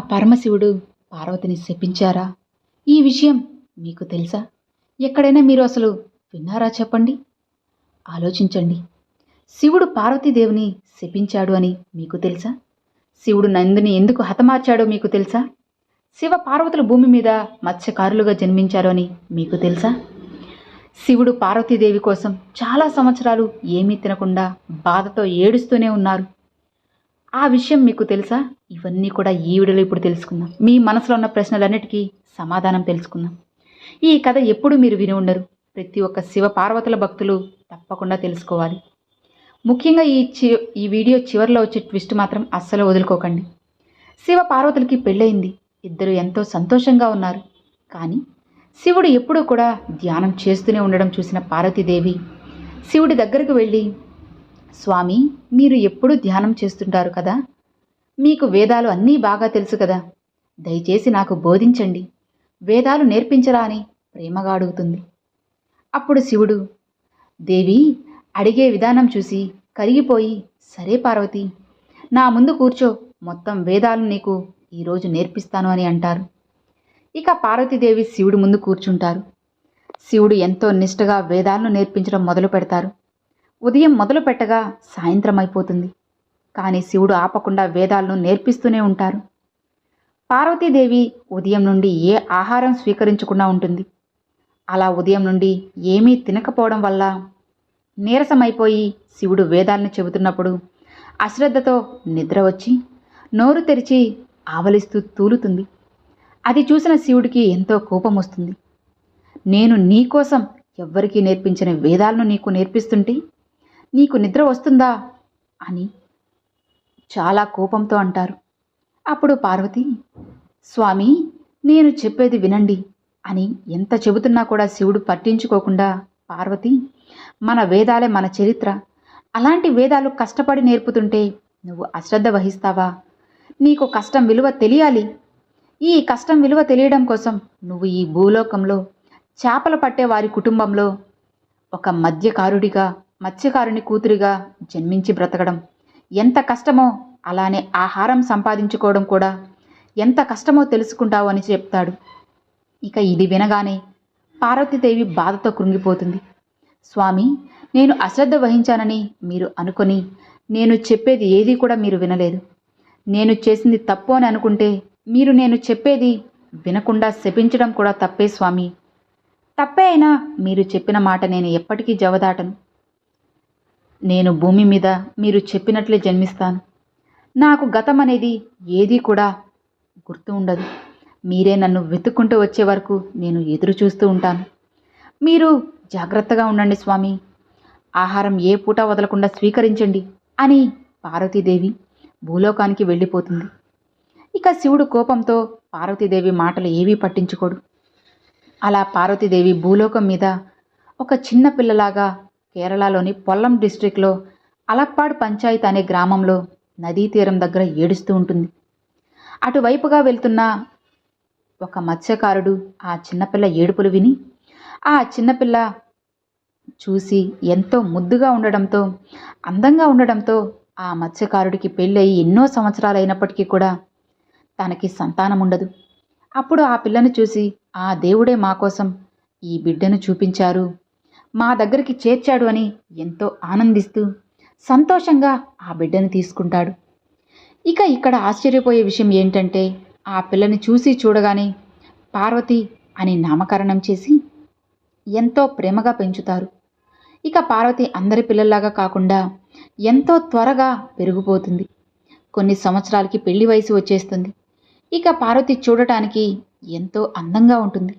పరమశివుడు పార్వతిని శపించారా? ఈ విషయం మీకు తెలుసా? ఎక్కడైనా మీరు అసలు విన్నారా చెప్పండి. ఆలోచించండి. శివుడు పార్వతీదేవిని శపించాడు అని మీకు తెలుసా? శివుడు నందిని ఎందుకు హతమార్చాడో మీకు తెలుసా? శివ పార్వతుల భూమి మీద మత్స్యకారులుగా జన్మించారు అని మీకు తెలుసా? శివుడు పార్వతీదేవి కోసం చాలా సంవత్సరాలు ఏమీ తినకుండా బాధతో ఏడుస్తూనే ఉన్నారు. ఆ విషయం మీకు తెలుసా? ఇవన్నీ కూడా ఈ వీడియోలో ఇప్పుడు తెలుసుకుందాం. మీ మనసులో ఉన్న ప్రశ్నలన్నిటికీ సమాధానం తెలుసుకుందాం. ఈ కథ ఎప్పుడు మీరు విని ఉండరు. ప్రతి ఒక్క శివ పార్వతుల భక్తులు తప్పకుండా తెలుసుకోవాలి. ముఖ్యంగా ఈ చి ఈ వీడియో చివరిలో వచ్చే ట్విస్ట్ మాత్రం అస్సలు వదులుకోకండి. శివ పార్వతులకి పెళ్ళయింది. ఇద్దరు ఎంతో సంతోషంగా ఉన్నారు. కానీ శివుడు ఎప్పుడూ కూడా ధ్యానం చేస్తూనే ఉండడం చూసిన పార్వతీదేవి శివుడి దగ్గరకు వెళ్ళి స్వామి మీరు ఎప్పుడూ ధ్యానం చేస్తుంటారు కదా? మీకు వేదాలు అన్నీ బాగా తెలుసు కదా? దయచేసి నాకు బోధించండి. వేదాలు నేర్పించరా అని ప్రేమగా అడుగుతుంది. అప్పుడు శివుడు దేవి అడిగే విధానం చూసి కరిగిపోయి సరే పార్వతి నా ముందు కూర్చో మొత్తం వేదాలు నీకు ఈరోజు నేర్పిస్తాను అని అంటారు. ఇక పార్వతీదేవి శివుడి ముందు కూర్చుంటారు. శివుడు ఎంతో నిష్టగా వేదాలను నేర్పించడం మొదలు పెడతారు ఉదయం మొదలు పెట్టగా సాయంత్రం అయిపోతుంది. కానీ శివుడు ఆపకుండా వేదాలను నేర్పిస్తూనే ఉంటారు. పార్వతీదేవి ఉదయం నుండి ఏ ఆహారం స్వీకరించకుండా ఉంటుంది. అలా ఉదయం నుండి ఏమీ తినకపోవడం వల్ల నీరసమైపోయి శివుడు వేదాలను చెబుతున్నప్పుడు అశ్రద్ధతో నిద్ర వచ్చి నోరు తెరిచి ఆవలిస్తూ తూలుతుంది. అది చూసిన శివుడికి ఎంతో కోపం వస్తుంది. నేను నీకోసం ఎవ్వరికీ నేర్పించిన వేదాలను నీకు నేర్పిస్తుంటే నీకు నిద్ర వస్తుందా? అని చాలా కోపంతో అంటారు. అప్పుడు పార్వతి స్వామి నేను చెప్పేది వినండి అని ఎంత చెబుతున్నా కూడా శివుడు పట్టించుకోకుండా పార్వతి మన వేదాలే మన చరిత్ర. అలాంటి వేదాలు కష్టపడి నేర్పుతుంటే నువ్వు అశ్రద్ధ వహిస్తావా? నీకు కష్టం విలువ తెలియాలి. ఈ కష్టం విలువ తెలియడం కోసం నువ్వు ఈ భూలోకంలో చేపలు పట్టే వారి కుటుంబంలో ఒక మధ్యకారుడిగా మత్స్యకారుని కూతురిగా జన్మించి బ్రతకడం. ఎంత కష్టమో అలానే ఆహారం సంపాదించుకోవడం కూడా ఎంత కష్టమో తెలుసుకుంటావు అని చెప్తాడు. ఇక ఇది వినగానే పార్వతీదేవి బాధతో కృంగిపోతుంది. స్వామి నేను అశ్రద్ధ వహించానని మీరు అనుకొని నేను చెప్పేది ఏది కూడా మీరు వినలేదు. నేను చేసింది తప్పు అని అనుకుంటే మీరు నేను చెప్పేది వినకుండా శపించడం కూడా తప్పే స్వామి. తప్పే అయినా మీరు చెప్పిన మాట నేను ఎప్పటికీ జవదాటను. నేను భూమి మీద మీరు చెప్పినట్లే జన్మిస్తాను. నాకు గతం అనేది ఏదీ కూడా గుర్తు ఉండదు. మీరే నన్ను వెతుక్కుంటూ వచ్చే వరకు నేను ఎదురు చూస్తూ ఉంటాను. మీరు జాగ్రత్తగా ఉండండి స్వామి. ఆహారం ఏ పూట వదలకుండా స్వీకరించండి అని పార్వతీదేవి భూలోకానికి వెళ్ళిపోతుంది. ఇక శివుడు కోపంతో పార్వతీదేవి మాటలు ఏవీ పట్టించుకోడు. అలా పార్వతీదేవి భూలోకం మీద ఒక చిన్న పిల్లలాగా కేరళలోని పొల్లం డిస్ట్రిక్ట్లో అలప్పాడు పంచాయత్ అనే గ్రామంలో నదీ తీరం దగ్గర ఏడుస్తూ ఉంటుంది. అటువైపుగా వెళ్తున్న ఒక మత్స్యకారుడు ఆ చిన్నపిల్ల ఏడుపులు విని ఆ చిన్నపిల్ల చూసి ఎంతో ముద్దుగా ఉండడంతో అందంగా ఉండడంతో ఆ మత్స్యకారుడికి పెళ్ళయి ఎన్నో సంవత్సరాలు అయినప్పటికీ కూడా తనకి సంతానం ఉండదు. అప్పుడు ఆ పిల్లను చూసి ఆ దేవుడే మా కోసం ఈ బిడ్డను చూపించారు. మా దగ్గరికి చేర్చాడు అని ఎంతో ఆనందిస్తూ సంతోషంగా ఆ బిడ్డను తీసుకుంటాడు. ఇక ఇక్కడ ఆశ్చర్యపోయే విషయం ఏంటంటే ఆ పిల్లని చూసి చూడగానే పార్వతి అని నామకరణం చేసి ఎంతో ప్రేమగా పెంచుతారు. ఇక పార్వతి అందరి పిల్లల్లాగా కాకుండా ఎంతో త్వరగా పెరిగిపోతుంది. కొన్ని సంవత్సరాలకి పెళ్ళి వయసు వచ్చేస్తుంది. ఇక పార్వతి చూడటానికి ఎంతో అందంగా ఉంటుంది.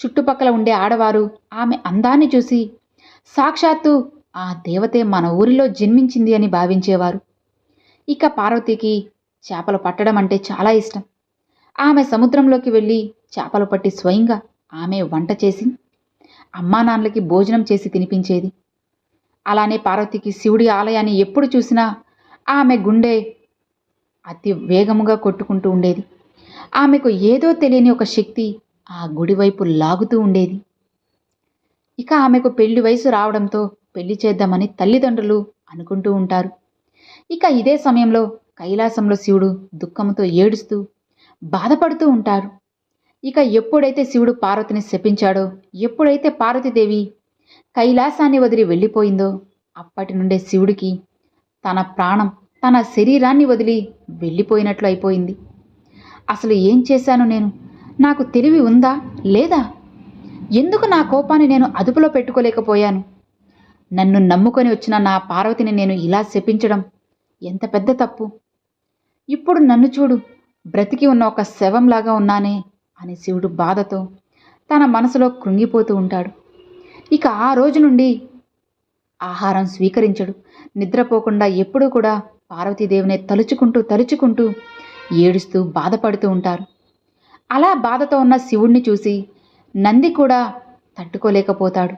చుట్టుపక్కల ఉండే ఆడవారు ఆమె అందాన్ని చూసి సాక్షాత్తు ఆ దేవతే మన ఊరిలో జన్మించింది అని భావించేవారు. ఇక పార్వతికి చేపలు పట్టడం అంటే చాలా ఇష్టం. ఆమె సముద్రంలోకి వెళ్ళి చేపలు పట్టి స్వయంగా ఆమె వంట చేసి అమ్మా నాన్నలకి భోజనం చేసి తినిపించేది. అలానే పార్వతికి శివుడి ఆలయాన్ని ఎప్పుడు చూసినా ఆమె గుండె అతి వేగముగా కొట్టుకుంటూ ఉండేది. ఆమెకు ఏదో తెలియని ఒక శక్తి ఆ గుడివైపు లాగుతూ ఉండేది. ఇక ఆమెకు పెళ్ళి వయసు రావడంతో పెళ్ళి చేద్దామని తల్లిదండ్రులు అనుకుంటూ ఉంటారు. ఇక ఇదే సమయంలో కైలాసంలో శివుడు దుఃఖంతో ఏడుస్తూ బాధపడుతూ ఉంటారు. ఇక ఎప్పుడైతే శివుడు పార్వతిని శపించాడో ఎప్పుడైతే పార్వతీదేవి కైలాసాన్ని వదిలి వెళ్ళిపోయిందో అప్పటి నుండే శివుడికి తన ప్రాణం తన శరీరాన్ని వదిలి వెళ్ళిపోయినట్లు అయిపోయింది. అసలు ఏం చేశాను నేను? నాకు తెలివి ఉందా? లేదా? ఎందుకు నా కోపాన్ని నేను అదుపులో పెట్టుకోలేకపోయాను? నన్ను నమ్ముకొని వచ్చిన నా పార్వతిని నేను ఇలా శపించడం ఎంత పెద్ద తప్పు. ఇప్పుడు నన్ను చూడు బ్రతికి ఉన్న ఒక శవంలాగా ఉన్నానే అని శివుడు బాధతో తన మనసులో కృంగిపోతూ ఉంటాడు. ఇక ఆ రోజు నుండి ఆహారం స్వీకరించడు. నిద్రపోకుండా ఎప్పుడూ కూడా పార్వతీదేవిని తలుచుకుంటూ తలుచుకుంటూ ఏడుస్తూ బాధపడుతూ ఉంటారు. అలా బాధతో ఉన్న శివుణ్ణి చూసి నంది కూడా తట్టుకోలేకపోతాడు.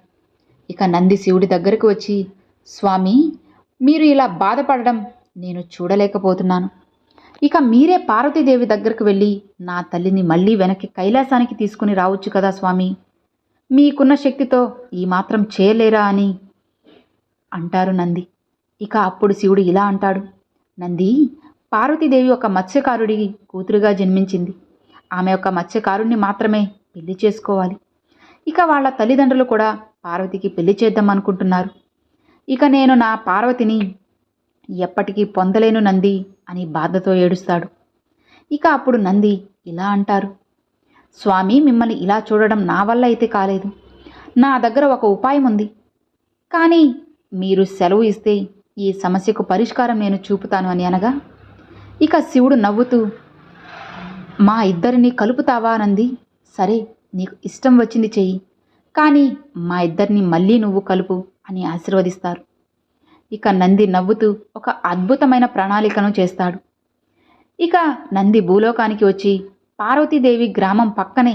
ఇక నంది శివుడి దగ్గరకు వచ్చి స్వామి మీరు ఇలా బాధపడడం నేను చూడలేకపోతున్నాను. ఇక మీరే పార్వతీదేవి దగ్గరకు వెళ్ళి నా తల్లిని మళ్ళీ వెనక్కి కైలాసానికి తీసుకుని రావచ్చు కదా స్వామి? మీకున్న శక్తితో ఈ మాత్రం చేయలేరా అని అంటారు నంది. ఇక అప్పుడు శివుడు ఇలా అంటాడు. నంది పార్వతీదేవి ఒక మత్స్యకారుడి కూతురుగా జన్మించింది. ఆమె యొక్క మత్స్యకారుణ్ణి మాత్రమే పెళ్ళి చేసుకోవాలి. ఇక వాళ్ళ తల్లిదండ్రులు కూడా పార్వతికి పెళ్ళి చేద్దాం అనుకుంటున్నారు. ఇక నేను నా పార్వతిని ఎప్పటికీ పొందలేను నంది అని బాధతో ఏడుస్తాడు. ఇక అప్పుడు నంది ఇలా అంటారు. స్వామి మిమ్మల్ని ఇలా చూడడం నా వల్ల అయితే కాలేదు. నా దగ్గర ఒక ఉపాయం ఉంది. కానీ మీరు సెలవు ఇస్తే ఈ సమస్యకు పరిష్కారం నేను చూపుతాను అని అనగా ఇక శివుడు నవ్వుతూ మా ఇద్దరిని కలుపుతావా నంది? సరే నీకు ఇష్టం వచ్చింది చెయ్యి. కానీ మా ఇద్దరిని మళ్ళీ నువ్వు కలుపు అని ఆశీర్వదిస్తారు. ఇక నంది నవ్వుతూ ఒక అద్భుతమైన ప్రణాళికను చేస్తాడు. ఇక నంది భూలోకానికి వచ్చి పార్వతీదేవి గ్రామం పక్కనే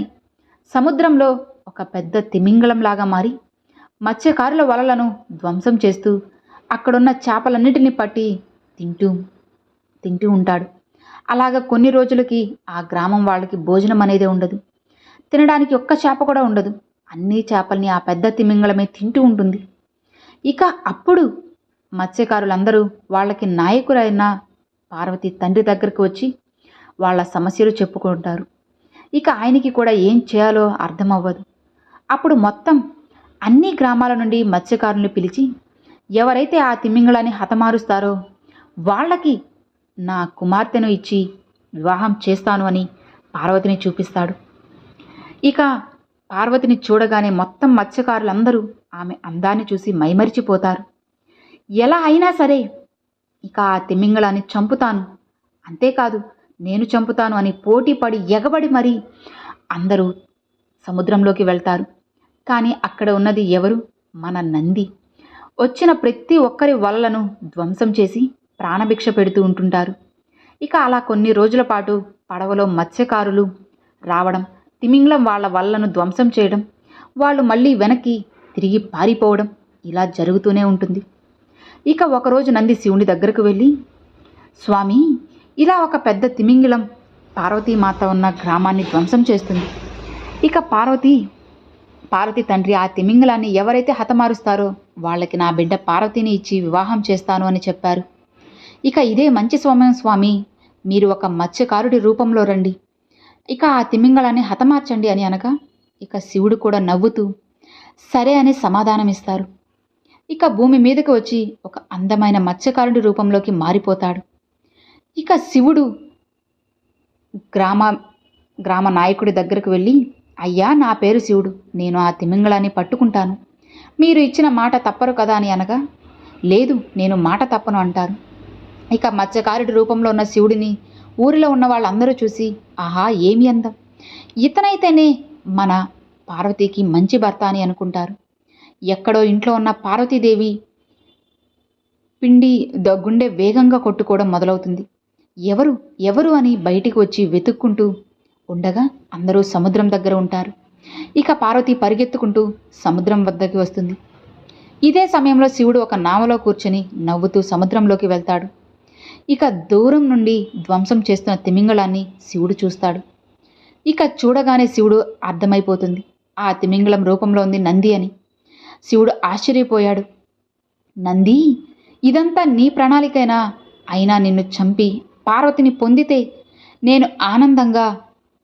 సముద్రంలో ఒక పెద్ద తిమింగళంలాగా మారి మత్స్యకారుల వలలను ధ్వంసం చేస్తూ అక్కడున్న చేపలన్నిటిని పట్టి తింటూ తింటూ ఉంటాడు. అలాగ కొన్ని రోజులకి ఆ గ్రామం వాళ్ళకి భోజనం అనేది ఉండదు. తినడానికి ఒక్క చేప కూడా ఉండదు. అన్ని చేపల్ని ఆ పెద్ద తిమింగళమే తింటూ ఉంటుంది. ఇక అప్పుడు మత్స్యకారులందరూ వాళ్ళకి నాయకులైన పార్వతి తండ్రి దగ్గరకు వచ్చి వాళ్ళ సమస్యలు చెప్పుకుంటారు. ఇక ఆయనకి కూడా ఏం చేయాలో అర్థం అవ్వదు అప్పుడు మొత్తం అన్ని గ్రామాల నుండి మత్స్యకారుల్ని పిలిచి ఎవరైతే ఆ తిమింగళాన్ని హతమారుస్తారో వాళ్ళకి నా కుమార్తెను ఇచ్చి వివాహం చేస్తాను అని పార్వతిని చూపిస్తాడు. ఇక పార్వతిని చూడగానే మొత్తం మత్స్యకారులందరూ ఆమె అందాన్ని చూసి మైమరిచిపోతారు. ఎలా అయినా సరే ఇక ఆ తిమింగళాన్ని చంపుతాను. అంతేకాదు నేను చంపుతాను అని పోటీపడి ఎగబడి మరీ అందరూ సముద్రంలోకి వెళ్తారు. కానీ అక్కడ ఉన్నది ఎవరు? మన నంది. వచ్చిన ప్రతి ఒక్కరి వలలను ధ్వంసం చేసి ప్రాణభిక్ష పెడుతూ ఉంటుంటారు. ఇక అలా కొన్ని రోజుల పాటు పడవలో మత్స్యకారులు రావడం తిమింగలం వాళ్ళ వల్లను ధ్వంసం చేయడం వాళ్ళు మళ్ళీ వెనక్కి తిరిగి పారిపోవడం ఇలా జరుగుతూనే ఉంటుంది. ఇక ఒకరోజు నంది శివుని దగ్గరకు వెళ్ళి స్వామి ఇలా ఒక పెద్ద తిమింగిలం పార్వతీమాత ఉన్న గ్రామాన్ని ధ్వంసం చేస్తుంది. ఇక పార్వతి పార్వతి తండ్రి ఆ తిమింగలాన్ని ఎవరైతే హతమారుస్తారో వాళ్ళకి నా బిడ్డ పార్వతిని ఇచ్చి వివాహం చేస్తాను అని చెప్పారు. ఇక ఇదే మంచి సమయం స్వామి. మీరు ఒక మత్స్యకారుడి రూపంలో రండి. ఇక ఆ తిమింగళాన్ని హతమార్చండి అని అనగా ఇక శివుడు కూడా నవ్వుతూ సరే అని సమాధానమిస్తారు. ఇక భూమి మీదకి వచ్చి ఒక అందమైన మత్స్యకారుడి రూపంలోకి మారిపోతాడు. ఇక శివుడు గ్రామ గ్రామ నాయకుడి దగ్గరకు వెళ్ళి అయ్యా నా పేరు శివుడు. నేను ఆ తిమింగళాన్ని పట్టుకుంటాను. మీరు ఇచ్చిన మాట తప్పరు కదా అని అనగా లేదు నేను మాట తప్పను అంటారు. ఇక మత్స్యకారుడి రూపంలో ఉన్న శివుడిని ఊరిలో ఉన్న వాళ్ళందరూ చూసి ఆహా ఏమి అందం? ఇతనైతేనే మన పార్వతికి మంచి భర్త అని అనుకుంటారు. ఎక్కడో ఇంట్లో ఉన్న పార్వతీదేవి పిండి గుండె వేగంగా కొట్టుకోవడం మొదలవుతుంది. ఎవరు? ఎవరు? అని బయటికి వచ్చి వెతుక్కుంటూ ఉండగా అందరూ సముద్రం దగ్గర ఉంటారు. ఇక పార్వతి పరిగెత్తుకుంటూ సముద్రం వద్దకి వస్తుంది. ఇదే సమయంలో శివుడు ఒక నామలో కూర్చొని నవ్వుతూ సముద్రంలోకి వెళ్తాడు. ఇక దూరం నుండి ధ్వంసం చేస్తున్న తిమింగళాన్ని శివుడు చూస్తాడు. ఇక చూడగానే శివుడు అర్థమైపోతుంది. ఆ తిమింగళం రూపంలో ఉంది నంది అని. శివుడు ఆశ్చర్యపోయాడు. నంది ఇదంతా నీ ప్రణాళికైనా? అయినా నిన్ను చంపి పార్వతిని పొందితే నేను ఆనందంగా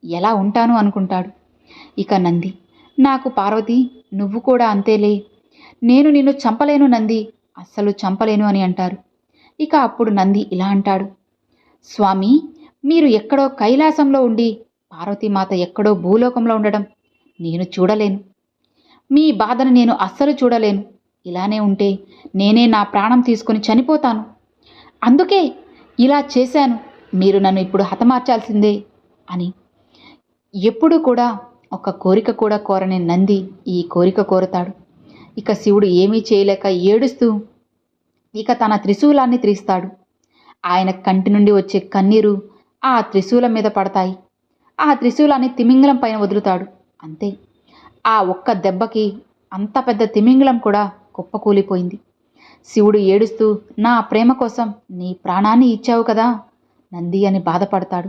ఎలా ఉంటాను అనుకుంటాడు. ఇక నంది నాకు పార్వతి నువ్వు కూడా అంతేలే. నేను నిన్ను చంపలేను నంది. అస్సలు చంపలేను అని అంటారు. ఇక అప్పుడు నంది ఇలా అంటాడు. స్వామి మీరు ఎక్కడో కైలాసంలో ఉండి పార్వతీమాత ఎక్కడో భూలోకంలో ఉండడం నేను చూడలేను. మీ బాధను నేను అస్సలు చూడలేను. ఇలానే ఉంటే నేనే నా ప్రాణం తీసుకొని చనిపోతాను. అందుకే ఇలా చేశాను. మీరు నన్ను ఇప్పుడు హతమార్చాల్సిందే అని. ఎప్పుడు కూడా ఒక కోరిక కూడా కోరని నంది ఈ కోరిక కోరతాడు. ఇక శివుడు ఏమీ చేయలేక ఏడుస్తూ ఇక తన త్రిశూలాన్ని త్రీస్తాడు ఆయన కంటి నుండి వచ్చే కన్నీరు ఆ త్రిశూలం మీద పడతాయి. ఆ త్రిశూలాన్ని తిమింగలం పైన వదులుతాడు. అంతే. ఆ ఒక్క దెబ్బకి అంత పెద్ద తిమింగలం కూడా కుప్పకూలిపోయింది. శివుడు ఏడుస్తూ నా ప్రేమ కోసం నీ ప్రాణాన్ని ఇచ్చావు కదా? నంది అని బాధపడతాడు.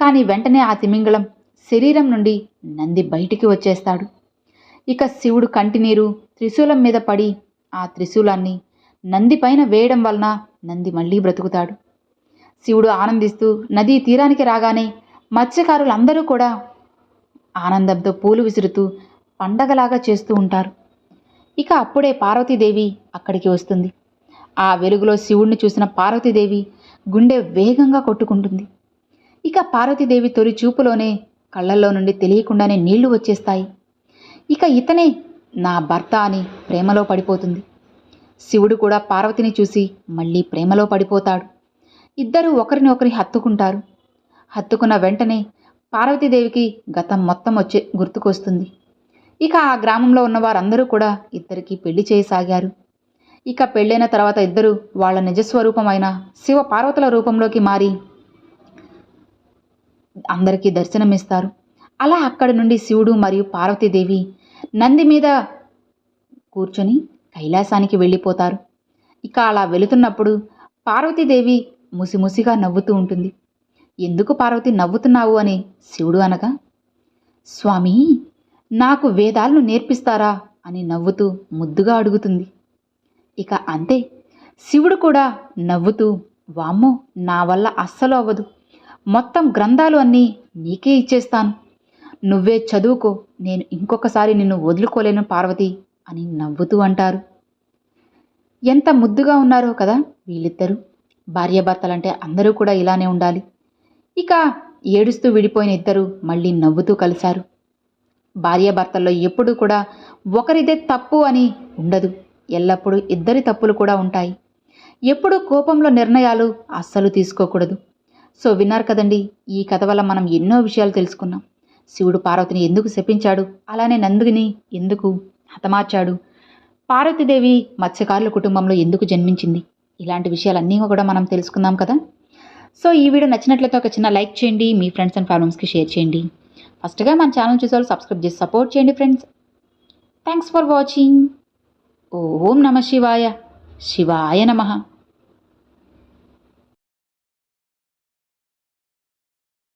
కానీ వెంటనే ఆ తిమింగలం శరీరం నుండి నంది బయటికి వచ్చేస్తాడు. ఇక శివుడు కంటినీరు త్రిశూలం మీద పడి ఆ త్రిశూలాన్ని నంది పైన వేయడం వలన నంది మళ్ళీ బ్రతుకుతాడు. శివుడు ఆనందిస్తూ నదీ తీరానికి రాగానే మత్స్యకారులందరూ కూడా ఆనందంతో పూలు విసురుతూ పండగలాగా చేస్తూ ఉంటారు. ఇక అప్పుడే పార్వతీదేవి అక్కడికి వస్తుంది. ఆ వెలుగులో శివుణ్ణి చూసిన పార్వతీదేవి గుండె వేగంగా కొట్టుకుంటుంది. ఇక పార్వతీదేవి తొలి చూపులోనే కళ్ళల్లో నుండి తెలియకుండానే నీళ్ళు వచ్చేస్తాయి. ఇక ఇతనే నా భర్త అని ప్రేమలో పడిపోతుంది. శివుడు కూడా పార్వతిని చూసి మళ్ళీ ప్రేమలో పడిపోతాడు. ఇద్దరూ ఒకరిని ఒకరి హత్తుకుంటారు. హత్తుకున్న వెంటనే పార్వతీదేవికి గతం మొత్తం వచ్చే గుర్తుకొస్తుంది. ఇక ఆ గ్రామంలో ఉన్న వారందరూ కూడా ఇద్దరికి పెళ్ళి చేయసాగారు. ఇక పెళ్ళైన తర్వాత ఇద్దరు వాళ్ళ నిజస్వరూపమైన శివ పార్వతుల రూపంలోకి మారి అందరికీ దర్శనమిస్తారు. అలా అక్కడి నుండి శివుడు మరియు పార్వతీదేవి నంది మీద కూర్చొని కైలాసానికి వెళ్ళిపోతారు. ఇక అలా వెళుతున్నప్పుడు పార్వతీదేవి ముసిముసిగా నవ్వుతూ ఉంటుంది. ఎందుకు పార్వతి నవ్వుతున్నావు అని శివుడు అనగా స్వామి నాకు వేదాలను నేర్పిస్తారా? అని నవ్వుతూ ముద్దుగా అడుగుతుంది. ఇక అంతే శివుడు కూడా నవ్వుతూ వామ్మో నా వల్ల అస్సలు అవ్వదు. మొత్తం గ్రంథాలు అన్నీ నీకే ఇచ్చేస్తాను. నువ్వే చదువుకో నేను ఇంకొకసారి నిన్ను వదులుకోలేను పార్వతి. అని నవ్వుతూ అంటారు. ఎంత ముద్దుగా ఉన్నారో కదా వీళ్ళిద్దరూ. భార్యాభర్తలంటే అందరూ కూడా ఇలానే ఉండాలి. ఇక ఏడుస్తూ విడిపోయిన ఇద్దరు మళ్ళీ నవ్వుతూ కలిశారు. భార్యాభర్తల్లో ఎప్పుడూ కూడా ఒకరిదే తప్పు అని ఉండదు. ఎల్లప్పుడూ ఇద్దరి తప్పులు కూడా ఉంటాయి. ఎప్పుడూ కోపంలో నిర్ణయాలు అస్సలు తీసుకోకూడదు. సో విన్నారు కదండి ఈ కథ వల్ల మనం ఎన్నో విషయాలు తెలుసుకున్నాం. శివుడు పార్వతిని ఎందుకు శపించాడు? అలానే నందుని ఎందుకు హతమార్చాడు. పార్వతీదేవి మత్స్యకారుల కుటుంబంలో ఎందుకు జన్మించింది? ఇలాంటి విషయాలన్నీ కూడా మనం తెలుసుకుందాం కదా. సో ఈ వీడియో నచ్చినట్లయితే ఒక చిన్న లైక్ చేయండి మీ ఫ్రెండ్స్ అండ్ ఫ్యామిలీస్కి షేర్ చేయండి. ఫస్ట్గా మన ఛానల్ చూసే వాళ్ళు సబ్స్క్రైబ్ చేసి సపోర్ట్ చేయండి ఫ్రెండ్స్. Thanks for watching. ఓం నమ శివాయ. శివాయ నమః.